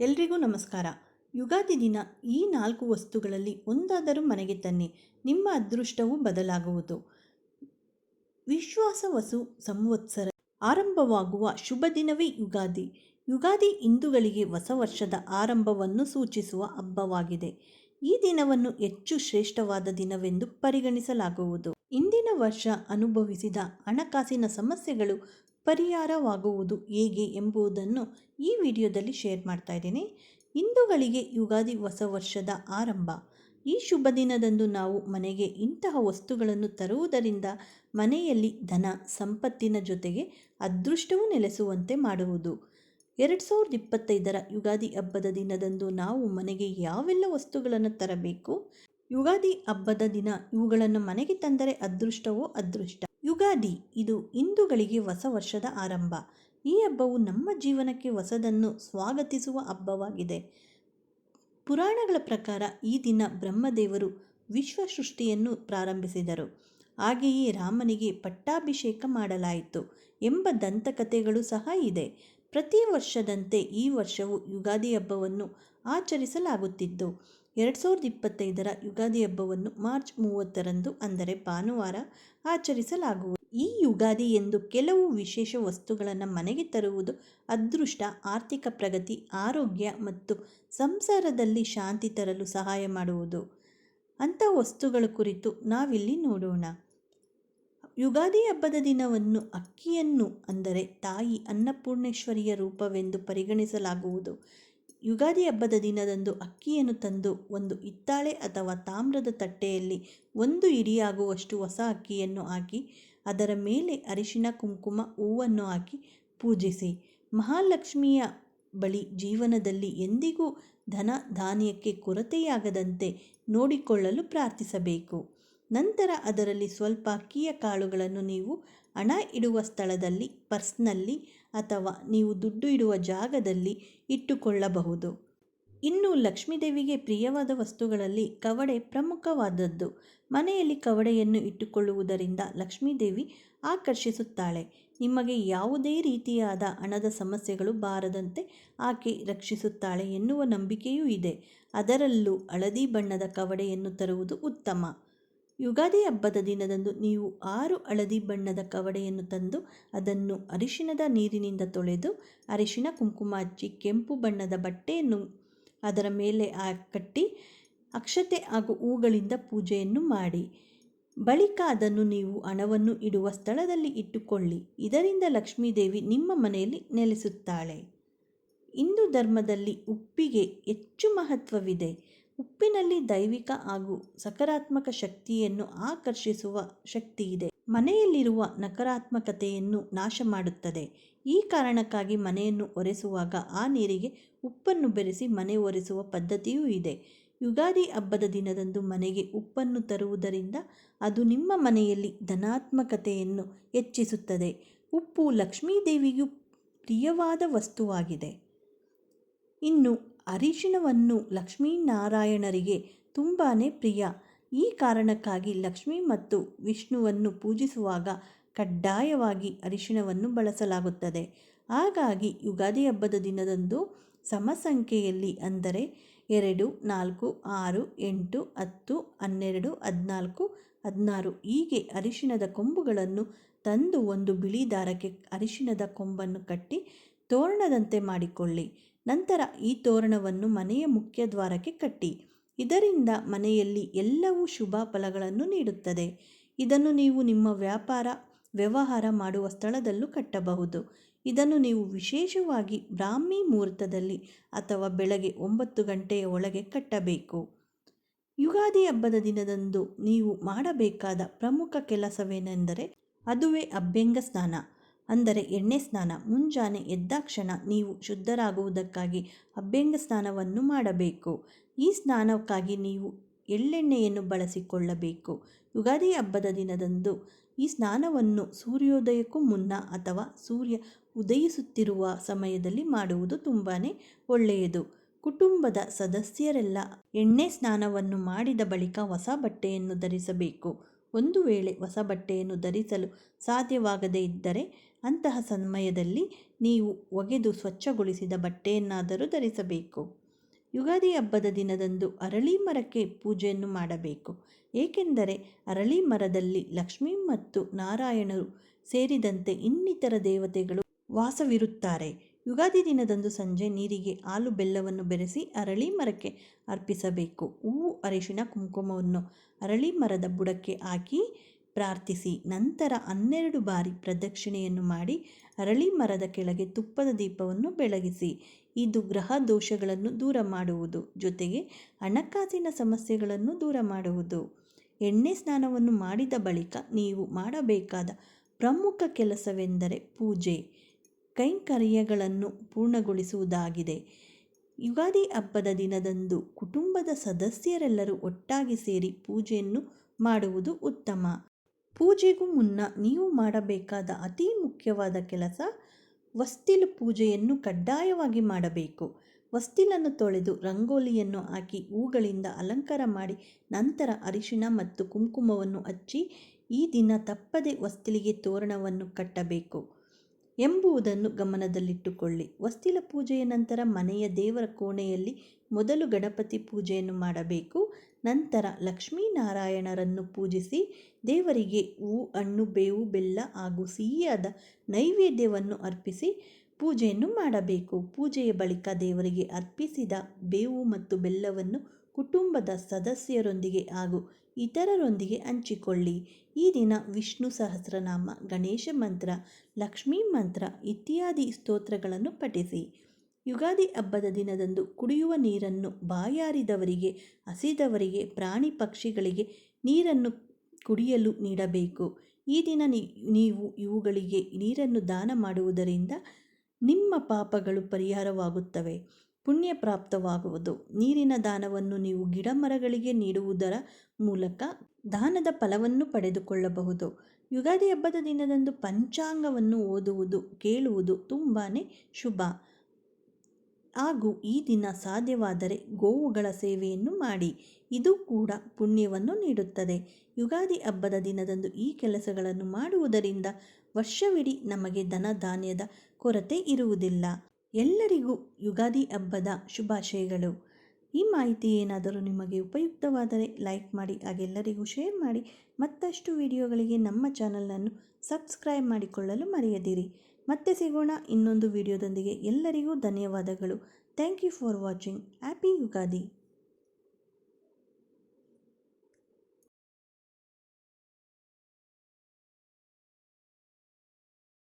ಎಲ್ರಿಗೂ ನಮಸ್ಕಾರ. ಯುಗಾದಿ ದಿನ ಈ ನಾಲ್ಕು ವಸ್ತುಗಳಲ್ಲಿ ಒಂದಾದರೂ ಮನೆಗೆ ತನ್ನಿ, ನಿಮ್ಮ ಅದೃಷ್ಟವೂ ಬದಲಾಗುವುದು. ವಿಶ್ವಾಸ ವಸು ಸಂವತ್ಸರ ಆರಂಭವಾಗುವ ಶುಭ ದಿನವೇ ಯುಗಾದಿ. ಯುಗಾದಿ ಹಿಂದೂಗಳಿಗೆ ಹೊಸ ವರ್ಷದ ಆರಂಭವನ್ನು ಸೂಚಿಸುವ ಹಬ್ಬವಾಗಿದೆ. ಈ ದಿನವನ್ನು ಹೆಚ್ಚು ಶ್ರೇಷ್ಠವಾದ ದಿನವೆಂದು ಪರಿಗಣಿಸಲಾಗುವುದು. ಇಂದಿನ ವರ್ಷ ಅನುಭವಿಸಿದ ಹಣಕಾಸಿನ ಸಮಸ್ಯೆಗಳು ಪರಿಹಾರವಾಗುವುದು ಹೇಗೆ ಎಂಬುದನ್ನು ಈ ವಿಡಿಯೋದಲ್ಲಿ ಶೇರ್ ಮಾಡ್ತಾ ಇದ್ದೀನಿ. ಹಿಂದೂಗಳಿಗೆ ಯುಗಾದಿ ಹೊಸ ವರ್ಷದ ಆರಂಭ. ಈ ಶುಭ ದಿನದಂದು ನಾವು ಮನೆಗೆ ಇಂತಹ ವಸ್ತುಗಳನ್ನು ತರುವುದರಿಂದ ಮನೆಯಲ್ಲಿ ಧನ, ಸಂಪತ್ತಿನ ಜೊತೆಗೆ ಅದೃಷ್ಟವೂ ನೆಲೆಸುವಂತೆ ಮಾಡುವುದು. ಎರಡು ಸಾವಿರದ ಇಪ್ಪತ್ತೈದರ ಯುಗಾದಿ ಹಬ್ಬದ ದಿನದಂದು ನಾವು ಮನೆಗೆ ಯಾವೆಲ್ಲ ವಸ್ತುಗಳನ್ನು ತರಬೇಕು? ಯುಗಾದಿ ಹಬ್ಬದ ದಿನ ಇವುಗಳನ್ನು ಮನೆಗೆ ತಂದರೆ ಅದೃಷ್ಟವೋ ಅದೃಷ್ಟ? ಯುಗಾದಿ, ಇದು ಹಿಂದೂಗಳಿಗೆ ಹೊಸ ವರ್ಷದ ಆರಂಭ. ಈ ಹಬ್ಬವು ನಮ್ಮ ಜೀವನಕ್ಕೆ ಹೊಸದನ್ನು ಸ್ವಾಗತಿಸುವ ಹಬ್ಬವಾಗಿದೆ. ಪುರಾಣಗಳ ಪ್ರಕಾರ ಈ ದಿನ ಬ್ರಹ್ಮದೇವರು ವಿಶ್ವ ಸೃಷ್ಟಿಯನ್ನು ಪ್ರಾರಂಭಿಸಿದರು. ಹಾಗೆಯೇ ರಾಮನಿಗೆ ಪಟ್ಟಾಭಿಷೇಕ ಮಾಡಲಾಯಿತು ಎಂಬ ದಂತಕಥೆಗಳು ಸಹ ಇದೆ. ಪ್ರತಿ ವರ್ಷದಂತೆ ಈ ವರ್ಷವೂ ಯುಗಾದಿ ಹಬ್ಬವನ್ನು ಆಚರಿಸಲಾಗುತ್ತಿದ್ದು ಎರಡು ಸಾವಿರದ ಇಪ್ಪತ್ತೈದರ ಯುಗಾದಿ ಹಬ್ಬವನ್ನು ಮಾರ್ಚ್ ಮೂವತ್ತರಂದು ಅಂದರೆ ಭಾನುವಾರ ಆಚರಿಸಲಾಗುವುದು. ಈ ಯುಗಾದಿ ಎಂದು ಕೆಲವು ವಿಶೇಷ ವಸ್ತುಗಳನ್ನು ಮನೆಗೆ ತರುವುದು ಅದೃಷ್ಟ, ಆರ್ಥಿಕ ಪ್ರಗತಿ, ಆರೋಗ್ಯ ಮತ್ತು ಸಂಸಾರದಲ್ಲಿ ಶಾಂತಿ ತರಲು ಸಹಾಯ ಮಾಡುವುದು. ಅಂಥ ವಸ್ತುಗಳ ಕುರಿತು ನಾವಿಲ್ಲಿ ನೋಡೋಣ. ಯುಗಾದಿ ಹಬ್ಬದ ದಿನವನ್ನು ಅಕ್ಕಿಯನ್ನು ಅಂದರೆ ತಾಯಿ ಅನ್ನಪೂರ್ಣೇಶ್ವರಿಯ ರೂಪವೆಂದು ಪರಿಗಣಿಸಲಾಗುವುದು. ಯುಗಾದಿ ಹಬ್ಬದ ದಿನದಂದು ಅಕ್ಕಿಯನ್ನು ತಂದು ಒಂದು ಹಿತ್ತಾಳೆ ಅಥವಾ ತಾಮ್ರದ ತಟ್ಟೆಯಲ್ಲಿ ಒಂದು ಇಡಿಯಾಗುವಷ್ಟು ಹೊಸ ಅಕ್ಕಿಯನ್ನು ಹಾಕಿ ಅದರ ಮೇಲೆ ಅರಿಶಿನ ಕುಂಕುಮ ಹೂವನ್ನು ಹಾಕಿ ಪೂಜಿಸಿ. ಮಹಾಲಕ್ಷ್ಮಿಯ ಬಳಿ ಜೀವನದಲ್ಲಿ ಎಂದಿಗೂ ಧನ ಧಾನ್ಯಕ್ಕೆ ಕೊರತೆಯಾಗದಂತೆ ನೋಡಿಕೊಳ್ಳಲು ಪ್ರಾರ್ಥಿಸಬೇಕು. ನಂತರ ಅದರಲ್ಲಿ ಸ್ವಲ್ಪ ಅಕ್ಕಿಯ ಕಾಳುಗಳನ್ನು ನೀವು ಹಣ ಇಡುವ ಸ್ಥಳದಲ್ಲಿ, ಪರ್ಸ್ನಲ್ಲಿ ಅಥವಾ ನೀವು ದುಡ್ಡು ಇಡುವ ಜಾಗದಲ್ಲಿ ಇಟ್ಟುಕೊಳ್ಳಬಹುದು. ಇನ್ನು ಲಕ್ಷ್ಮೀದೇವಿಗೆ ಪ್ರಿಯವಾದ ವಸ್ತುಗಳಲ್ಲಿ ಕವಡೆ ಪ್ರಮುಖವಾದದ್ದು. ಮನೆಯಲ್ಲಿ ಕವಡೆಯನ್ನು ಇಟ್ಟುಕೊಳ್ಳುವುದರಿಂದ ಲಕ್ಷ್ಮೀದೇವಿ ಆಕರ್ಷಿಸುತ್ತಾಳೆ. ನಿಮಗೆ ಯಾವುದೇ ರೀತಿಯಾದ ಹಣದ ಸಮಸ್ಯೆಗಳು ಬಾರದಂತೆ ಆಕೆ ರಕ್ಷಿಸುತ್ತಾಳೆ ಎನ್ನುವ ನಂಬಿಕೆಯೂ ಇದೆ. ಅದರಲ್ಲೂ ಹಳದಿ ಬಣ್ಣದ ಕವಡೆಯನ್ನು ತರುವುದು ಉತ್ತಮ. ಯುಗಾದಿ ಹಬ್ಬದ ದಿನದಂದು ನೀವು ಆರು ಹಳದಿ ಬಣ್ಣದ ಕವಡೆಯನ್ನು ತಂದು ಅದನ್ನು ಅರಿಶಿಣದ ನೀರಿನಿಂದ ತೊಳೆದು, ಅರಿಶಿಣ ಕುಂಕುಮ ಹಚ್ಚಿ ಕೆಂಪು ಬಣ್ಣದ ಬಟ್ಟೆಯನ್ನು ಅದರ ಮೇಲೆ ಕಟ್ಟಿ ಅಕ್ಷತೆ ಹಾಗೂ ಹೂಗಳಿಂದ ಪೂಜೆಯನ್ನು ಮಾಡಿ. ಬಳಿಕ ಅದನ್ನು ನೀವು ಹಣವನ್ನು ಇಡುವ ಸ್ಥಳದಲ್ಲಿ ಇಟ್ಟುಕೊಳ್ಳಿ. ಇದರಿಂದ ಲಕ್ಷ್ಮೀದೇವಿ ನಿಮ್ಮ ಮನೆಯಲ್ಲಿ ನೆಲೆಸುತ್ತಾಳೆ. ಹಿಂದೂ ಧರ್ಮದಲ್ಲಿ ಉಪ್ಪಿಗೆ ಹೆಚ್ಚು ಮಹತ್ವವಿದೆ. ಉಪ್ಪಿನಲ್ಲಿ ದೈವಿಕ ಹಾಗೂ ಸಕಾರಾತ್ಮಕ ಶಕ್ತಿಯನ್ನು ಆಕರ್ಷಿಸುವ ಶಕ್ತಿ ಇದೆ ಮನೆಯಲ್ಲಿರುವ ನಕಾರಾತ್ಮಕತೆಯನ್ನು ನಾಶ ಮಾಡುತ್ತದೆ ಈ ಕಾರಣಕ್ಕಾಗಿ ಮನೆಯನ್ನು ಒರೆಸುವಾಗ ಆ ನೀರಿಗೆ ಉಪ್ಪನ್ನು ಬೆರೆಸಿ ಮನೆ ಒರೆಸುವ ಪದ್ಧತಿಯೂ ಇದೆ. ಯುಗಾದಿ ಹಬ್ಬದ ದಿನದಂದು ಮನೆಗೆ ಉಪ್ಪನ್ನು ತರುವುದರಿಂದ ಅದು ನಿಮ್ಮ ಮನೆಯಲ್ಲಿ ಧನಾತ್ಮಕತೆಯನ್ನು ಹೆಚ್ಚಿಸುತ್ತದೆ. ಉಪ್ಪು ಲಕ್ಷ್ಮೀದೇವಿಗೂ ಪ್ರಿಯವಾದ ವಸ್ತುವಾಗಿದೆ. ಇನ್ನು ಅರಿಶಿಣವನ್ನು ಲಕ್ಷ್ಮೀನಾರಾಯಣರಿಗೆ ತುಂಬಾ ಪ್ರಿಯ. ಈ ಕಾರಣಕ್ಕಾಗಿ ಲಕ್ಷ್ಮಿ ಮತ್ತು ವಿಷ್ಣುವನ್ನು ಪೂಜಿಸುವಾಗ ಕಡ್ಡಾಯವಾಗಿ ಅರಿಶಿಣವನ್ನು ಬಳಸಲಾಗುತ್ತದೆ. ಹಾಗಾಗಿ ಯುಗಾದಿ ಹಬ್ಬದ ದಿನದಂದು ಸಮಸಂಖ್ಯೆಯಲ್ಲಿ ಅಂದರೆ ಎರಡು, ನಾಲ್ಕು, ಆರು, ಎಂಟು, ಹತ್ತು, ಹನ್ನೆರಡು, ಹದಿನಾಲ್ಕು, ಹದಿನಾರು ಹೀಗೆ ಅರಿಶಿಣದ ಕೊಂಬುಗಳನ್ನು ತಂದು ಒಂದು ಬಿಳಿ ದಾರಕ್ಕೆ ಅರಿಶಿಣದ ಕೊಂಬನ್ನು ಕಟ್ಟಿ ತೋರಣದಂತೆ ಮಾಡಿಕೊಳ್ಳಿ. ನಂತರ ಈ ತೋರಣವನ್ನು ಮನೆಯ ಮುಖ್ಯ ದ್ವಾರಕ್ಕೆ ಕಟ್ಟಿ. ಇದರಿಂದ ಮನೆಯಲ್ಲಿ ಎಲ್ಲವೂ ಶುಭ ಫಲಗಳನ್ನು ನೀಡುತ್ತದೆ. ಇದನ್ನು ನೀವು ನಿಮ್ಮ ವ್ಯಾಪಾರ, ವ್ಯವಹಾರ ಮಾಡುವ ಸ್ಥಳದಲ್ಲೂ ಕಟ್ಟಬಹುದು. ಇದನ್ನು ನೀವು ವಿಶೇಷವಾಗಿ ಬ್ರಾಹ್ಮಿ ಮುಹೂರ್ತದಲ್ಲಿ ಅಥವಾ ಬೆಳಗ್ಗೆ ಒಂಬತ್ತು ಗಂಟೆಯ ಒಳಗೆ ಕಟ್ಟಬೇಕು. ಯುಗಾದಿ ಹಬ್ಬದ ದಿನದಂದು ನೀವು ಮಾಡಬೇಕಾದ ಪ್ರಮುಖ ಕೆಲಸವೇನೆಂದರೆ ಅದುವೇ ಅಭ್ಯಂಗ ಸ್ನಾನ. ಅಂದರೆ ಎಣ್ಣೆ ಸ್ನಾನ, ಮುಂಜಾನೆ ಎದ್ದಾಕ್ಷಣ ನೀವು ಶುದ್ಧರಾಗುವುದಕ್ಕಾಗಿ ಅಭ್ಯಂಗ ಸ್ನಾನವನ್ನು ಮಾಡಬೇಕು. ಈ ಸ್ನಾನಕ್ಕಾಗಿ ನೀವು ಎಳ್ಳೆಣ್ಣೆಯನ್ನು ಬಳಸಿಕೊಳ್ಳಬೇಕು. ಯುಗಾದಿ ಹಬ್ಬದ ದಿನದಂದು ಈ ಸ್ನಾನವನ್ನು ಸೂರ್ಯೋದಯಕ್ಕೂ ಮುನ್ನ ಅಥವಾ ಸೂರ್ಯ ಉದಯಿಸುತ್ತಿರುವ ಸಮಯದಲ್ಲಿ ಮಾಡುವುದು ತುಂಬಾ ಒಳ್ಳೆಯದು. ಕುಟುಂಬದ ಸದಸ್ಯರೆಲ್ಲ ಎಣ್ಣೆ ಸ್ನಾನವನ್ನು ಮಾಡಿದ ಬಳಿಕ ಹೊಸ ಬಟ್ಟೆಯನ್ನು ಧರಿಸಬೇಕು. ಒಂದು ವೇಳೆ ಹೊಸ ಬಟ್ಟೆಯನ್ನು ಧರಿಸಲು ಸಾಧ್ಯವಾಗದೇ ಇದ್ದರೆ ಅಂತಹ ಸಮಯದಲ್ಲಿ ನೀವು ಒಗೆದು ಸ್ವಚ್ಛಗೊಳಿಸಿದ ಬಟ್ಟೆಯನ್ನಾದರೂ ಧರಿಸಬೇಕು. ಯುಗಾದಿ ಹಬ್ಬದ ದಿನದಂದು ಅರಳಿ ಮರಕ್ಕೆ ಪೂಜೆಯನ್ನು ಮಾಡಬೇಕು. ಏಕೆಂದರೆ ಅರಳಿ ಮರದಲ್ಲಿ ಲಕ್ಷ್ಮೀ ಮತ್ತು ನಾರಾಯಣರು ಸೇರಿದಂತೆ ಇನ್ನಿತರ ದೇವತೆಗಳು ವಾಸವಿರುತ್ತಾರೆ. ಯುಗಾದಿ ದಿನದಂದು ಸಂಜೆ ನೀರಿಗೆ ಹಾಲು ಬೆಲ್ಲವನ್ನು ಬೆರೆಸಿ ಅರಳಿ ಮರಕ್ಕೆ ಅರ್ಪಿಸಬೇಕು. ಹೂವು ಅರಿಶಿನ ಕುಂಕುಮವನ್ನು ಅರಳಿ ಮರದ ಬುಡಕ್ಕೆ ಹಾಕಿ ಪ್ರಾರ್ಥಿಸಿ. ನಂತರ ಹನ್ನೆರಡು ಬಾರಿ ಪ್ರದಕ್ಷಿಣೆಯನ್ನು ಮಾಡಿ ಅರಳಿ ಮರದ ಕೆಳಗೆ ತುಪ್ಪದ ದೀಪವನ್ನು ಬೆಳಗಿಸಿ. ಇದು ಗ್ರಹ ದೋಷಗಳನ್ನು ದೂರ ಮಾಡುವುದು, ಜೊತೆಗೆ ಹಣಕಾಸಿನ ಸಮಸ್ಯೆಗಳನ್ನು ದೂರ ಮಾಡುವುದು. ಎಣ್ಣೆ ಸ್ನಾನವನ್ನು ಮಾಡಿದ ಬಳಿಕ ನೀವು ಮಾಡಬೇಕಾದ ಪ್ರಮುಖ ಕೆಲಸವೆಂದರೆ ಪೂಜೆ. ಕೈಂಕರ್ಯಗಳನ್ನು ಪೂರ್ಣಗೊಳಿಸುವುದಾಗಿದೆ. ಯುಗಾದಿ ಹಬ್ಬದ ದಿನದಂದು ಕುಟುಂಬದ ಸದಸ್ಯರೆಲ್ಲರೂ ಒಟ್ಟಾಗಿ ಸೇರಿ ಪೂಜೆಯನ್ನು ಮಾಡುವುದು ಉತ್ತಮ. ಪೂಜೆಗೂ ಮುನ್ನ ನೀವು ಮಾಡಬೇಕಾದ ಅತಿ ಮುಖ್ಯವಾದ ಕೆಲಸ ವಸ್ತಿಲು ಪೂಜೆಯನ್ನು ಕಡ್ಡಾಯವಾಗಿ ಮಾಡಬೇಕು. ವಸ್ತಿಲನ್ನು ತೊಳೆದು ರಂಗೋಲಿಯನ್ನು ಹಾಕಿ ಹೂಗಳಿಂದ ಅಲಂಕಾರ ಮಾಡಿ ನಂತರ ಅರಿಶಿಣ ಮತ್ತು ಕುಂಕುಮವನ್ನು ಹಚ್ಚಿ ಈ ದಿನ ತಪ್ಪದೆ ವಸ್ತಿಲಿಗೆ ತೋರಣವನ್ನು ಕಟ್ಟಬೇಕು. ಎಂಬುದನ್ನು ಗಮನದಲ್ಲಿಟ್ಟುಕೊಳ್ಳಿ. ವಸ್ತಿಲ ಪೂಜೆಯ ನಂತರ ಮನೆಯ ದೇವರ ಕೋಣೆಯಲ್ಲಿ ಮೊದಲು ಗಣಪತಿ ಪೂಜೆಯನ್ನು ಮಾಡಬೇಕು. ನಂತರ ಲಕ್ಷ್ಮೀನಾರಾಯಣರನ್ನು ಪೂಜಿಸಿ ದೇವರಿಗೆ ಹೂ, ಹಣ್ಣು, ಬೇವು, ಬೆಲ್ಲ ಹಾಗೂ ಸಿಹಿಯಾದ ನೈವೇದ್ಯವನ್ನು ಅರ್ಪಿಸಿ ಪೂಜೆಯನ್ನು ಮಾಡಬೇಕು. ಪೂಜೆಯ ಬಳಿಕ ದೇವರಿಗೆ ಅರ್ಪಿಸಿದ ಬೇವು ಮತ್ತು ಬೆಲ್ಲವನ್ನು ಕುಟುಂಬದ ಸದಸ್ಯರೊಂದಿಗೆ ಹಾಗೂ ಇತರರೊಂದಿಗೆ ಹಂಚಿಕೊಳ್ಳಿ. ಈ ದಿನ ವಿಷ್ಣು ಸಹಸ್ರನಾಮ, ಗಣೇಶ ಮಂತ್ರ, ಲಕ್ಷ್ಮೀ ಮಂತ್ರ ಇತ್ಯಾದಿ ಸ್ತೋತ್ರಗಳನ್ನು ಪಠಿಸಿ. ಯುಗಾದಿ ಹಬ್ಬದ ದಿನದಂದು ಕುಡಿಯುವ ನೀರನ್ನು ಬಾಯಾರಿದವರಿಗೆ, ಹಸಿದವರಿಗೆ, ಪ್ರಾಣಿ ಪಕ್ಷಿಗಳಿಗೆ ನೀರನ್ನು ಕುಡಿಯಲು ನೀಡಬೇಕು. ಈ ದಿನ ನೀವು ಇವುಗಳಿಗೆ ನೀರನ್ನು ದಾನ ಮಾಡುವುದರಿಂದ ನಿಮ್ಮ ಪಾಪಗಳು ಪರಿಹಾರವಾಗುತ್ತವೆ. ಪುಣ್ಯ ಪ್ರಾಪ್ತವಾಗುವುದು ನೀರಿನ ದಾನವನ್ನು ನೀವು ಗಿಡ ಮರಗಳಿಗೆ ನೀಡುವುದರ ಮೂಲಕ ದಾನದ ಫಲವನ್ನು ಪಡೆದುಕೊಳ್ಳಬಹುದು. ಯುಗಾದಿ ಹಬ್ಬದ ದಿನದಂದು ಪಂಚಾಂಗವನ್ನು ಓದುವುದು, ಕೇಳುವುದು ತುಂಬಾ ಶುಭ. ಹಾಗೂ ಈ ದಿನ ಸಾಧ್ಯವಾದರೆ ಗೋವುಗಳ ಸೇವೆಯನ್ನು ಮಾಡಿ. ಇದು ಕೂಡ ಪುಣ್ಯವನ್ನು ನೀಡುತ್ತದೆ. ಯುಗಾದಿ ಹಬ್ಬದ ದಿನದಂದು ಈ ಕೆಲಸಗಳನ್ನು ಮಾಡುವುದರಿಂದ ವರ್ಷವಿಡೀ ನಮಗೆ ಧನ ಕೊರತೆ ಇರುವುದಿಲ್ಲ. ಎಲ್ಲರಿಗೂ ಯುಗಾದಿ ಹಬ್ಬದ ಶುಭಾಶಯಗಳು. ಈ ಮಾಹಿತಿ ಏನಾದರೂ ನಿಮಗೆ ಉಪಯುಕ್ತವಾದರೆ ಲೈಕ್ ಮಾಡಿ ಹಾಗೆಲ್ಲರಿಗೂ ಶೇರ್ ಮಾಡಿ. ಮತ್ತಷ್ಟು ವಿಡಿಯೋಗಳಿಗೆ ನಮ್ಮ ಚಾನಲನ್ನು ಸಬ್ಸ್ಕ್ರೈಬ್ ಮಾಡಿಕೊಳ್ಳಲು ಮರೆಯದಿರಿ. ಮತ್ತೆ ಸಿಗೋಣ ಇನ್ನೊಂದು ವಿಡಿಯೋದೊಂದಿಗೆ. ಎಲ್ಲರಿಗೂ ಧನ್ಯವಾದಗಳು. Thank you for watching. Happy Ugadi.